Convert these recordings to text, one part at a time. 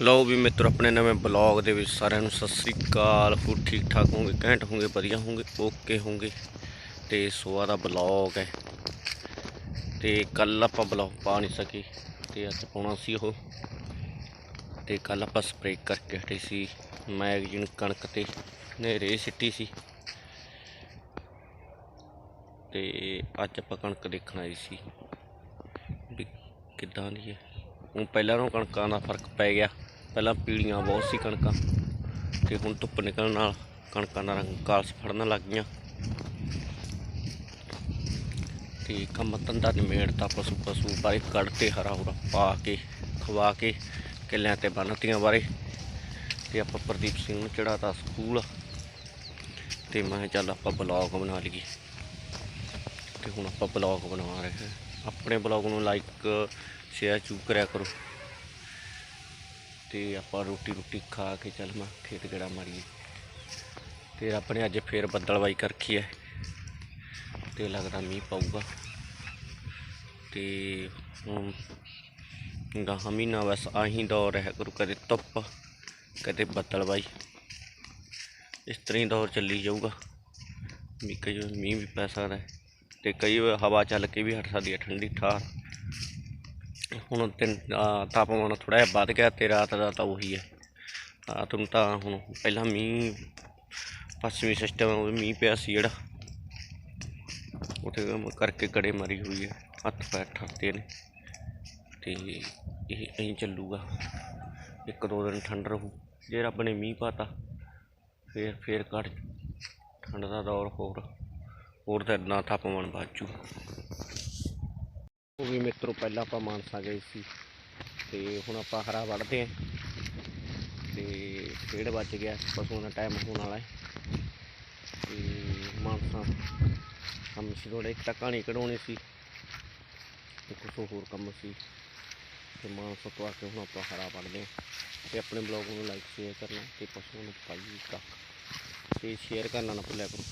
ਲਓ ਵੀ ਮਿੱਤਰ, ਆਪਣੇ ਨਵੇਂ ਬਲੌਗ ਦੇ ਵਿੱਚ ਸਾਰਿਆਂ ਨੂੰ ਸਤਿ ਸ੍ਰੀ ਅਕਾਲ। ਹੋ ਠੀਕ ਠਾਕ ਹੋਗੇ ਘੈਂਟ ਹੋਗੇ ਵਧੀਆ ਹੋਗੇ ਓਕੇ ਹੋਗੇ ਤੇ ਸੋਆ ਦਾ ਬਲੌਗ ਹੈ। ਤੇ ਕੱਲ ਆਪਾਂ ਬਲੌਗ ਪਾ ਨਹੀਂ ਸਕੇ। ਤੇ ਅੱਜ ਪਾਉਣਾ ਸੀ ਉਹ। ਤੇ ਕੱਲ ਆਪਾਂ ਸਪਰੇਅ ਕਰਕੇ ਹਟੇ ਸੀ ਮੈਗਜ਼ੀਨ ਕਣਕ ਤੇ। ਨੇਰੇ ਸਿੱਟੀ ਸੀ। ਤੇ ਅੱਜ ਆਪਾਂ ਕਣਕ ਦੇਖਣ ਆਈ ਸੀ। ਵੀ ਕਿੱਦਾਂ ਦੀ ਹੈ। ਹੁਣ ਪਹਿਲਾਂ ਨਾਲੋਂ ਕਣਕਾਂ ਦਾ ਫ਼ਰਕ ਪੈ ਗਿਆ। ਪਹਿਲਾਂ ਪੀੜੀਆਂ ਬਹੁਤ ਸੀ ਕਣਕਾਂ, ਤੇ ਹੁਣ ਧੁੱਪ ਨਿਕਲਣ ਨਾਲ ਕਣਕਾਂ ਦਾ ਰੰਗ ਕਾਲਸ ਫੜਨ ਲੱਗ ਗਈਆਂ। ਤੇ ਕੰਮ ਧੰਦਾ ਨਿਮੇੜਤਾ ਪਸ਼ੂ ਪਸ਼ੂ ਬਾਰੇ ਕੱਢਤੇ ਹਰਾ ਹੁਰਾ ਪਾ ਕੇ, ਖਵਾ ਕੇ ਕਿੱਲਿਆਂ ਤੇ ਬੰਨਤੀਆਂ ਬਾਰੇ। ਤੇ ਆਪਾਂ ਪ੍ਰਦੀਪ ਸਿੰਘ ਨੂੰ ਚੜਾਤਾ ਸਕੂਲ। ਤੇ ਮੈਂ ਕਿਹਾ ਚੱਲ ਆਪਾਂ ਬਲੌਗ ਬਣਾ ਲਈਏ। ਤੇ ਹੁਣ ਆਪਾਂ ਬਲੌਗ ਬਣਾ ਰਹੇ ਹਾਂ। ਆਪਣੇ ਬਲੌਗ ਨੂੰ ਲਾਈਕ, ਸ਼ੇਅਰ ਚੂ ਕਰਿਆ ਕਰੋ। ਤੇ ਆਪਾਂ ਰੋਟੀ ਰੋਟੀ ਖਾ ਕੇ ਚੱਲ ਮੈਂ ਖੇਤ ਗੜਾ ਮਾਰੀਏ। ਤੇ ਆਪਣੇ ਅੱਜ ਫੇਰ ਬੱਦਲਵਾਈ ਕਰਖੀ ਹੈ ਤੇ ਲੱਗਦਾ ਮੀਂਹ ਪਊਗਾ। ਤੇ ਹੁਣ ਗਾਹਾਂ ਮਹੀਨਾ ਬਸ ਆਹੀ ਦੌਰ ਹੈ ਕਰੂ ਕਦੇ ਧੁੱਪ, ਕਦੇ ਬੱਦਲਵਾਈ। ਇਸ ਤਰ੍ਹਾਂ ਹੀ ਦੌਰ ਚੱਲੀ ਜਾਊਗਾ। ਵੀ ਕਈ ਵਾਰ ਮੀਂਹ ਵੀ ਪੈ ਸਕਦਾ ਹੈ। ਤੇ ਕਈ ਵਾਰ ਹਵਾ ਚੱਲ ਕੇ ਵੀ ਹਟ ਸਕਦੀ ਹੈ ਠੰਡੀ ਠਾਰ। ਹੁਣ ਤਿੰਨ ਆਹ ਤਾਪਮਾਨ ਥੋੜਾ ਜਿਹਾ ਵੱਧ ਗਿਆ ਤੇ ਰਾਤ ਦਾ ਤਾਂ ਉਹੀ ਹੈ। ਰਾਤ ਨੂੰ ਤਾਂ ਹੁਣ ਪਹਿਲਾਂ ਮੀਂਹ, ਪੱਛਮੀ ਸਿਸਟਮ, ਉਹ ਮੀਂਹ ਪਿਆ ਸੀ ਜਿਹੜਾ। ਉੱਥੇ ਕਰਕੇ ਕੜੇ ਮਾਰੀ ਹੋਈ ਹੈ, ਹੱਥ ਪੈਰ ਠਰਦੇ ਨੇ। ਤੇ ਇਹ ਐਂ ਚੱਲੂਗਾ। ਇੱਕ ਦੋ ਦਿਨ ਠੰਡ ਰਹੂ। ਜੇ ਰੱਬ ਨੇ ਮੀਂਹ ਪਾਤਾ, ਫੇਰ ਫੇਰ ਘਟ। ਠੰਡ ਦਾ ਦੌਰ ਹੋਰ ਹੋਰ ਤਾਂ ਇੰਨਾ ਤਾਪਮਾਨ ਬਾਜੂ ਉਹ ਵੀ ਮਿੱਤਰੋ ਪਹਿਲਾਂ ਆਪਾਂ ਮਾਨਸਾ ਗਏ ਸੀ। ਤੇ ਹੁਣ ਆਪਾਂ ਹਰਾ ਵੜਦੇ ਆਂ। ਤੇ ਡੇਢ ਵੱਜ ਗਿਆ। ਪਸ਼ੂਆਂ ਦਾ ਟਾਈਮ ਹੋਣ ਵਾਲਾ ਹੈ। ਤੇ ਮਾਨਸਾ ਕੰਮ ਸੀ ਥੋੜ੍ਹਾ ਇੱਕ ਤਾਂ ਕਹਾਣੀ ਕਢਾਉਣੀ ਸੀ। ਤੇ ਕੁਛ ਹੋਰ ਕੰਮ ਸੀ। ਤੇ ਮਾਨਸਾ ਤੋਂ ਆ ਕੇ ਹੁਣ ਆਪਾਂ ਹਰਾ ਵੜਦੇ ਆਂ। ਤੇ ਆਪਣੇ ਬਲੌਗ ਨੂੰ ਲਾਈਕ ਸ਼ੇਅਰ ਕਰਨਾ ਤੇ ਪਸ਼ੂਆਂ ਨੂੰ ਪਾਈ ਕੱਖ ਤੇ ਸ਼ੇਅਰ ਕਰਨਾ ਨਾ ਭੁੱਲਿਆ ਕਰੋ।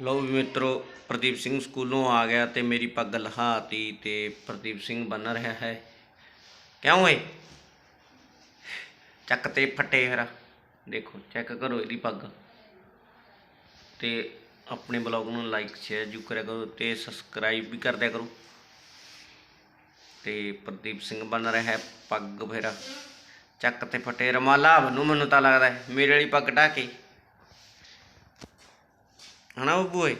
ਲਓ ਵੀ ਮਿੱਤਰੋ, ਪ੍ਰਦੀਪ ਸਿੰਘ ਸਕੂਲੋਂ ਆ ਗਿਆ ਤੇ ਮੇਰੀ ਪੱਗ ਲਹਾਤੀ ਤੇ ਪ੍ਰਦੀਪ ਸਿੰਘ ਬਨ ਰਿਹਾ ਹੈ। ਕਿਉਂ ਏ? ਚੱਕ ਤੇ ਫਟੇ ਹਰਾ। ਦੇਖੋ ਚੈੱਕ ਕਰੋ ਇਹਦੀ ਪੱਗ। ਤੇ ਆਪਣੇ ਬਲੌਗ ਨੂੰ ਲਾਈਕ ਸ਼ੇਅਰ ਜੂ ਕਰਿਆ ਕਰੋ ਤੇ ਸਬਸਕ੍ਰਾਈਬ ਵੀ ਕਰ ਦਿਆ ਕਰੋ। ਤੇ ਪ੍ਰਦੀਪ ਸਿੰਘ ਬਨ ਰਿਹਾ ਹੈ ਪੱਗ ਫੇਰਾ। ਚੱਕ ਤੇ ਫੱਟੇ ਰਮਾਲਾ ਬੰਨੂ ਮੈਨੂੰ ਤਾਂ ਲੱਗਦਾ ਮੇਰੇ ਵਾਲੀ ਪੱਗ ਢਾ ભણાવવું હોય